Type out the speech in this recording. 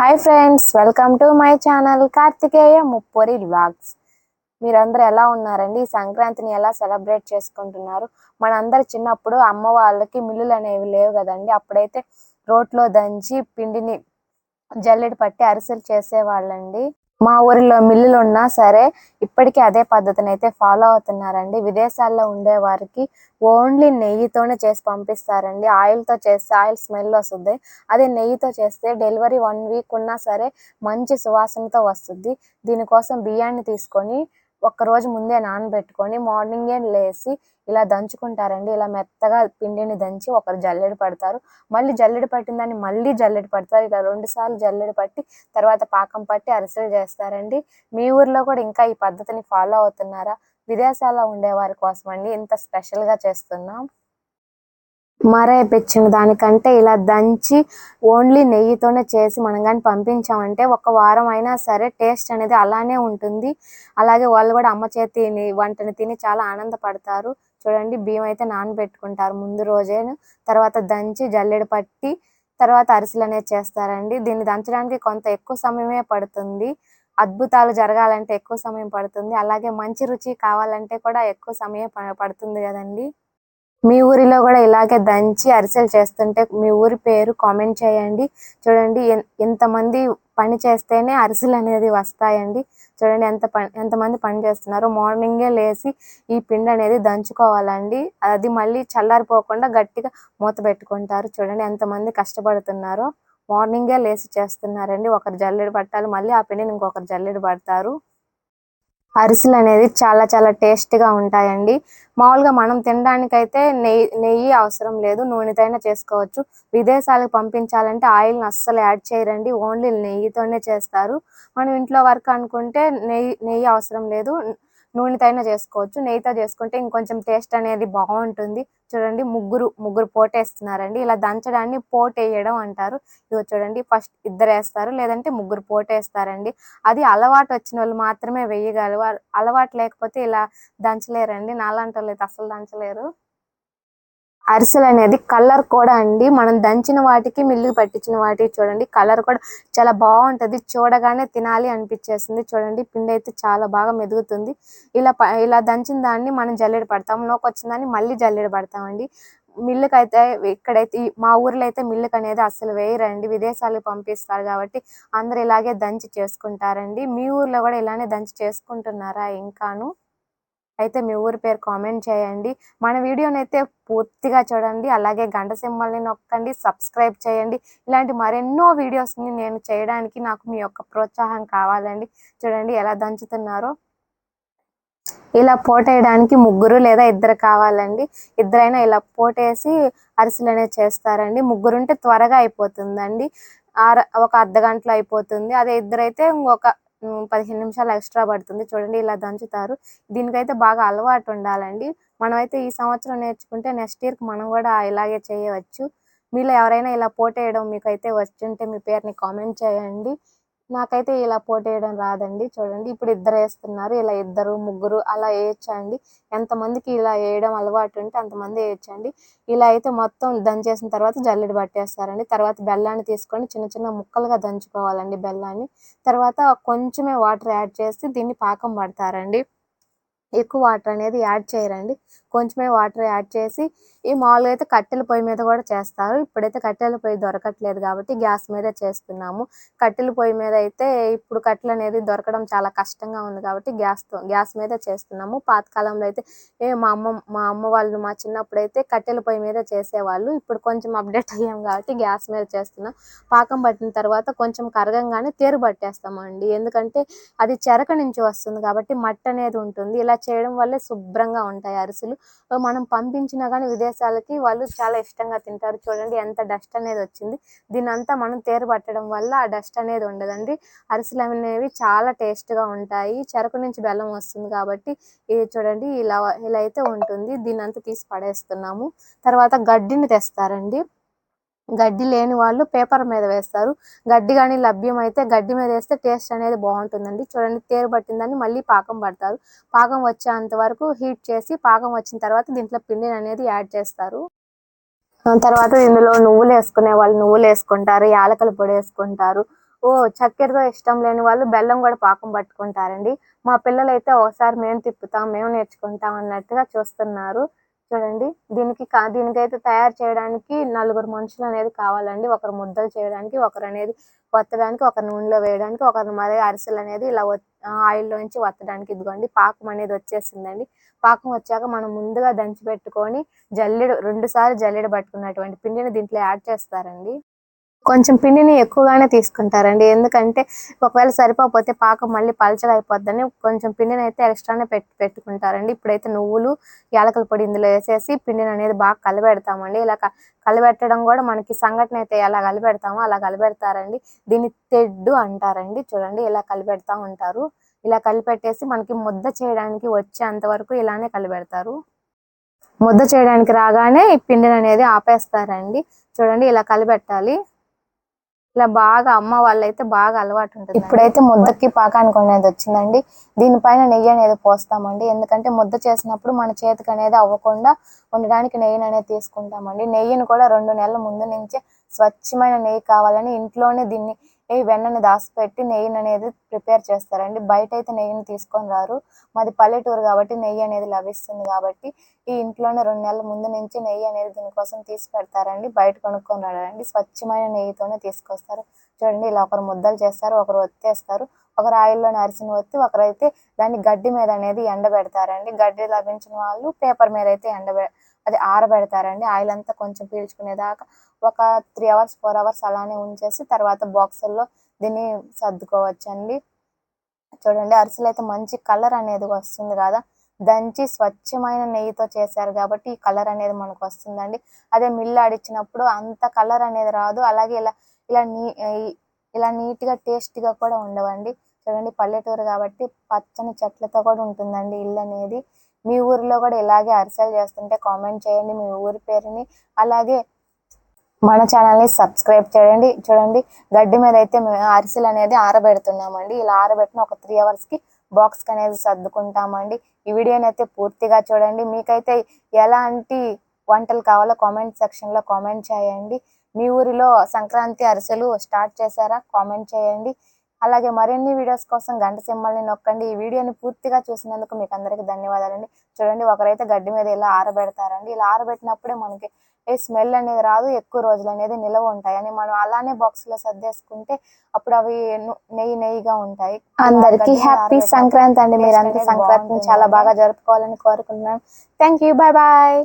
Hi friends welcome to my channel Karthikeya Muppori vlogs మీరందరూ ఎలా ఉన్నారండి? ఈ సంక్రాంతిని ఎలా సెలబ్రేట్ చేసుకుంటున్నారు? మనందరు చిన్నప్పుడు అమ్మ వాళ్ళకి మిల్లులు అనేవి లేవు కదండి. అప్పుడైతే రోట్లో దంచి పిండిని జల్లెడ పట్టి అరిసెలు చేసేవాళ్ళండి. మా ఊరిలో మిల్లులు ఉన్నా సరే ఇప్పటికీ అదే పద్ధతిని అయితే ఫాలో అవుతున్నారండి. విదేశాల్లో ఉండే వారికి ఓన్లీ నెయ్యితోనే చేసి పంపిస్తారండి. ఆయిల్తో చేస్తే ఆయిల్ స్మెల్ వస్తుంది. అదే నెయ్యితో చేస్తే డెలివరీ వన్ వీక్ ఉన్నా సరే మంచి సువాసనతో వస్తుంది. దీనికోసం బియ్యాన్ని తీసుకొని ఒక్క రోజు ముందే నానబెట్టుకొని మార్నింగే లేచి ఇలా దంచుకుంటారండి. ఇలా మెత్తగా పిండిని దంచి ఒకరు జల్లెడ పడతారు. మళ్ళీ జల్లెడ పట్టిన దాన్ని మళ్ళీ జల్లెడ పడతారు. ఇలా రెండు సార్లు జల్లెడ పట్టి తర్వాత పాకం పట్టి అరిసెలు చేస్తారండి. మీ ఊర్లో కూడా ఇంకా ఈ పద్ధతిని ఫాలో అవుతున్నారా? విదేశాల్లో ఉండే వారి కోసం అండి ఇంత స్పెషల్గా చేస్తున్నాం. మరేపించిన దానికంటే ఇలా దంచి ఓన్లీ నెయ్యితోనే చేసి మనం కానీ పంపించామంటే ఒక వారం అయినా సరే టేస్ట్ అనేది అలానే ఉంటుంది. అలాగే వాళ్ళు కూడా అమ్మ చేతి వంటని తిని చాలా ఆనందపడతారు. చూడండి బియ్యం అయితే నానబెట్టుకుంటారు ముందు రోజే తర్వాత దంచి జల్లెడ పట్టి తర్వాత అరిసెలు అనేది చేస్తారండి. దీన్ని దంచడానికి కొంత ఎక్కువ సమయమే పడుతుంది. అద్భుతాలు జరగాలంటే ఎక్కువ సమయం పడుతుంది. అలాగే మంచి రుచి కావాలంటే కూడా ఎక్కువ సమయం పడుతుంది కదండి. మీ ఊరిలో కూడా ఇలాగే దంచి అరిసెలు చేస్తుంటే మీ ఊరి పేరు కామెంట్ చేయండి. చూడండి ఎంతమంది పని చేస్తేనే అరిసెలు అనేది వస్తాయండి. చూడండి ఎంత పని ఎంతమంది పని చేస్తున్నారో. మార్నింగే లేచి ఈ పిండి అనేది దంచుకోవాలండి. అది మళ్ళీ చల్లారిపోకుండా గట్టిగా మూత పెట్టుకుంటారు. చూడండి ఎంతమంది కష్టపడుతున్నారో. మార్నింగే లేచి చేస్తున్నారండి. ఒకరు జల్లెడు పట్టాలి మళ్ళీ ఆ పిండిని ఇంకొకరు జల్లెడు పడతారు. అరిసెలు అనేది చాలా చాలా టేస్ట్గా ఉంటాయండి. మామూలుగా మనం తినడానికైతే నెయ్యి నెయ్యి అవసరం లేదు. నూనెతోనే చేసుకోవచ్చు. విదేశాలకు పంపించాలంటే ఆయిల్ని అస్సలు యాడ్ చేయరండి. ఓన్లీ నెయ్యితోనే చేస్తారు. మనం ఇంట్లో వరకు అనుకుంటే నెయ్యి నెయ్యి అవసరం లేదు. నూనెతోనే చేసుకోవచ్చు నెయ్యితో చేసుకుంటే ఇంకొంచెం టేస్ట్ అనేది బాగుంటుంది. చూడండి ముగ్గురు ముగ్గురు పోటేస్తున్నారండి ఇలా దంచడాన్ని పోటేయడం అంటారు. ఇదిగో చూడండి ఫస్ట్ ఇద్దరు వేస్తారు లేదంటే ముగ్గురు పోటేస్తారండి అది అలవాటు వచ్చిన వాళ్ళు మాత్రమే వేయగలరు అలవాటు లేకపోతే ఇలా దంచలేరండి. నాలాంటి వాళ్ళు అయితే అసలు దంచలేరు. అరిసెలు అనేది కలర్ కూడా అండి. మనం దంచిన వాటికి మిల్లు పట్టించిన వాటికి చూడండి కలర్ కూడా చాలా బాగుంటది. చూడగానే తినాలి అనిపించేస్తుంది చూడండి పిండి అయితే చాలా బాగా మెదుగుతుంది. ఇలా ప- ఇలా దంచిన దాన్ని మనం జల్లెడ పడతాం. నోకు వచ్చిన దాన్ని మళ్ళీ జల్లెడ పడతామండి. మిల్లుకి అయితే ఇక్కడైతే మా ఊర్లో అయితే మిల్లుకి అనేది అసలు వేయరండి. విదేశాలకు పంపిస్తారు కాబట్టి అందరు ఇలాగే దంచి చేసుకుంటారండి. మీ ఊర్లో కూడా ఇలానే దంచి చేసుకుంటున్నారా ఇంకాను? అయితే మీ ఊరి పేరు కామెంట్ చేయండి. మన వీడియోని అయితే పూర్తిగా చూడండి. అలాగే గంట సింహల్ని నొక్కండి సబ్స్క్రైబ్ చేయండి. ఇలాంటి మరెన్నో వీడియోస్ని నేను చేయడానికి నాకు మీ యొక్క ప్రోత్సాహం కావాలండి. చూడండి ఎలా దంచుతున్నారో. ఇలా పోటేయడానికి ముగ్గురు లేదా ఇద్దరు కావాలండి. ఇద్దరైనా ఇలా పోటేసి అరిసెలు అనేవి చేస్తారండి. ముగ్గురు ఉంటే త్వరగా అయిపోతుందండి. ఆర ఒక అర్ధ గంటలో అయిపోతుంది. అదే ఇద్దరైతే ఇంకొక పదిహేను నిమిషాలు ఎక్స్ట్రా పడుతుంది. చూడండి ఇలా దంచుతారు. దీనికైతే బాగా అలవాటు ఉండాలండి. మనమైతే ఈ సంవత్సరం నేర్చుకుంటే నెక్స్ట్ ఇయర్కి మనం కూడా ఇలాగే చేయవచ్చు. మీలో ఎవరైనా ఇలా పోటేయడం మీకైతే వచ్చుంటే మీ పేరుని కామెంట్ చేయండి. నాకైతే ఇలా పోటేయడం రాదండి. చూడండి ఇప్పుడు ఇద్దరు వేస్తున్నారు. ఇలా ఇద్దరు ముగ్గురు అలా వేయచ్చండి. ఎంతమందికి ఇలా వేయడం అలవాటు ఉంటే అంతమంది వేయచ్చండి. ఇలా అయితే మొత్తం దంచేసిన తర్వాత జల్లెడ పట్టేస్తారండి. తర్వాత బెల్లాన్ని తీసుకొని చిన్న చిన్న ముక్కలుగా దంచుకోవాలండి బెల్లాన్ని. తర్వాత కొంచెమే వాటర్ యాడ్ చేసి దీన్ని పాకం పడతారండి. ఎక్కువ వాటర్ అనేది యాడ్ చేయరండి. కొంచెమే వాటర్ యాడ్ చేసి ఈ మామూలుగా అయితే కట్టెల పొయ్యి మీద కూడా చేస్తారు. ఇప్పుడైతే కట్టెల పొయ్యి దొరకట్లేదు కాబట్టి గ్యాస్ మీదే చేస్తున్నాము. కట్టెల పొయ్యి మీద అయితే ఇప్పుడు కట్టెలు అనేది దొరకడం చాలా కష్టంగా ఉంది కాబట్టి గ్యాస్తో గ్యాస్ మీద చేస్తున్నాము. పాతకాలంలో అయితే ఏ మా అమ్మ మా అమ్మ వాళ్ళు మా చిన్నప్పుడు అయితే కట్టెల పొయ్యి మీద చేసేవాళ్ళు. ఇప్పుడు కొంచెం అప్డేట్ అయ్యాం కాబట్టి గ్యాస్ మీద చేస్తున్నాం. పాకం పట్టిన తర్వాత కొంచెం కరగంగానే తేరు పట్టేస్తామండి. ఎందుకంటే అది చెరక నుంచి వస్తుంది కాబట్టి మట్టి అనేది ఉంటుంది. ఇలా చేయడం వల్లే శుభ్రంగా ఉంటాయి అరిసెలు. మనం పంపించినా కానీ విదేశాలకి వాళ్ళు చాలా ఇష్టంగా తింటారు. చూడండి ఎంత డస్ట్ అనేది వచ్చింది. దీని అంతా మనం తేరు పట్టడం వల్ల ఆ డస్ట్ అనేది ఉండదండి. అరిసెలు అనేవి చాలా టేస్ట్గా గా ఉంటాయి. చెరకు నుంచి బెల్లం వస్తుంది కాబట్టి ఇది చూడండి ఇలా ఇలా అయితే ఉంటుంది. దీని అంతా తీసి పడేస్తున్నాము. తర్వాత గడ్డిని తెస్తారండి. గడ్డి లేని వాళ్ళు పేపర్ మీద వేస్తారు. గడ్డి కానీ లభ్యం అయితే గడ్డి మీద వేస్తే టేస్ట్ అనేది బాగుంటుందండి. చూడండి తేరు పట్టిందని మళ్ళీ పాకం పడతారు. పాకం వచ్చేంత వరకు హీట్ చేసి పాకం వచ్చిన తర్వాత దీంట్లో పిండిని అనేది యాడ్ చేస్తారు. తర్వాత ఇందులో నువ్వులు వేసుకునే వాళ్ళు నువ్వులు వేసుకుంటారు యాలకల పొడి వేసుకుంటారు. ఓ చక్కెరతో ఇష్టం లేని వాళ్ళు బెల్లం కూడా పాకం పట్టుకుంటారండి. మా పిల్లలు అయితే ఒకసారి మేము తిప్పుతాం మేము నేర్చుకుంటాం అన్నట్టుగా చూస్తున్నారు. చూడండి దీనికి దీనికైతే తయారు చేయడానికి నలుగురు మనుషులు అనేది కావాలండి. ఒకరు ముద్దలు చేయడానికి ఒకరు అనేది వత్తడానికి ఒకరు నూనెలో వేయడానికి ఒకరు మరి అరిసెలు అనేది ఇలా ఆయిల్ లోంచి వత్తడానికి ఇదిగోండి. పాకం అనేది వచ్చేసిందండి. పాకం వచ్చాక మనం ముందుగా దంచి పెట్టుకొని జల్లెడ రెండు సార్లు జల్లెడ పట్టుకున్నటువంటి పిండిని దీంట్లో యాడ్ చేస్తారండి. కొంచెం పిండిని ఎక్కువగానే తీసుకుంటారండి. ఎందుకంటే ఒకవేళ సరిపోతే పాకం మళ్ళీ పలచగా అయిపోద్దని కొంచెం పిండిని అయితే ఎక్స్ట్రానే పెట్టి పెట్టుకుంటారండి. ఇప్పుడైతే నువ్వులు యాలకుల పొడి ఇందులో వేసేసి పిండిని అనేది బాగా కలబెడతామండి. ఇలా కలబెట్టడం కూడా మనకి సంఘటన అయితే ఎలా కలబెడతామో అలా కలబెడతారండి. దీన్ని తెడ్డు అంటారండి. చూడండి ఇలా కలిపెడతా ఉంటారు. ఇలా కలిపెట్టేసి మనకి ముద్ద చేయడానికి వచ్చేంత వరకు ఇలానే కలిపెడతారు ముద్ద చేయడానికి రాగానే ఈ పిండిని అనేది ఆపేస్తారండి. చూడండి ఇలా కలిపెట్టాలి ఇలా బాగా అమ్మ వాళ్ళైతే బాగా అలవాటు ఉంటుంది ఇప్పుడైతే ముద్దకి పాకానికి అనేది వచ్చిందండి. దీనిపైన నెయ్యి అనేది పోస్తామండి. ఎందుకంటే ముద్ద చేసినప్పుడు మన చేతికి అనేది అవ్వకుండా ఉండడానికి నెయ్యిని అనేది తీసుకుంటామండి. నెయ్యిని కూడా రెండు నెలల ముందు నుంచే స్వచ్ఛమైన నెయ్యి కావాలని ఇంట్లోనే దీన్ని వెన్నని దాచిపెట్టి నెయ్యిని అనేది ప్రిపేర్ చేస్తారండి. బయట అయితే నెయ్యిని తీసుకొని రారు. మాది పల్లెటూరు కాబట్టి నెయ్యి అనేది లభిస్తుంది కాబట్టి ఈ ఇంట్లోనే రెండు నెలల ముందు నుంచి నెయ్యి అనేది దీనికోసం తీసి పెడతారండి. బయట కొనుక్కొని రారండి. స్వచ్ఛమైన నెయ్యితోనే తీసుకొస్తారు. చూడండి ఇలా ఒకరు ముద్దలు చేస్తారు ఒకరు ఒత్తేస్తారు. ఒకరు ఆయిల్లో అరిసిన ఒత్తి ఒకరైతే దాన్ని గడ్డి మీద అనేది ఎండబెడతారండి. గడ్డి లభించిన వాళ్ళు పేపర్ మీద అయితే ఎండబె అది ఆరబెడతారండి. ఆయిల్ అంతా కొంచెం పీల్చుకునేదాకా ఒక త్రీ అవర్స్ ఫోర్ అవర్స్ అలానే ఉంచేసి తర్వాత బాక్సుల్లో దీన్ని సర్దుకోవచ్చండి. చూడండి అరిసెలు అయితే మంచి కలర్ అనేది వస్తుంది కదా. దంచి స్వచ్ఛమైన నెయ్యితో చేశారు కాబట్టి ఈ కలర్ అనేది మనకు వస్తుందండి. అదే మిల్లు ఆడిచ్చినప్పుడు అంత కలర్ అనేది రాదు. అలాగే ఇలా ఇలా నీ ఇలా నీట్గా టేస్ట్గా కూడా ఉండవండి. చూడండి పల్లెటూరు కాబట్టి పచ్చని చెట్లతో కూడా ఉంటుందండి ఇల్లు అనేది. మీ ఊరిలో కూడా ఇలాగే అరిసెలు చేస్తుంటే కామెంట్ చేయండి మీ ఊరి పేరుని. అలాగే మన ఛానల్ని సబ్స్క్రైబ్ చేయండి. చూడండి గడ్డి మీద అయితే మేము అరిసెలు అనేది ఆరబెడుతున్నామండి. ఇలా ఆరబెట్టిన ఒక త్రీ అవర్స్కి బాక్స్ అనేది సర్దుకుంటామండి. ఈ వీడియోని అయితే పూర్తిగా చూడండి. మీకైతే ఎలాంటి వంటలు కావాలో కామెంట్ సెక్షన్లో కామెంట్ చేయండి. మీ ఊరిలో సంక్రాంతి అరిసెలు స్టార్ట్ చేశారా? కామెంట్ చేయండి. అలాగే మరిన్ని వీడియోస్ కోసం గంట సింబల్ని నొక్కండి. ఈ వీడియోని పూర్తిగా చూసినందుకు మీకు అందరికీ ధన్యవాదాలండి. చూడండి ఒకరైతే గడ్డి మీద ఇలా ఆరబెడతారండి. ఇలా ఆరబెట్టినప్పుడే మనకి ఏ స్మెల్ అనేది రాదు ఎక్కువ రోజులు అనేది నిలవ ఉంటాయి అని మనం అలానే బాక్స్లో సర్దేసుకుంటే అప్పుడు అవి నెయ్యి నెయ్యిగా ఉంటాయి. అందరికి హ్యాపీ సంక్రాంతి అండి. మీరంతా సంక్రాంతిని చాలా బాగా జరుపుకోవాలని కోరుకుంటున్నాను. Thank you bye bye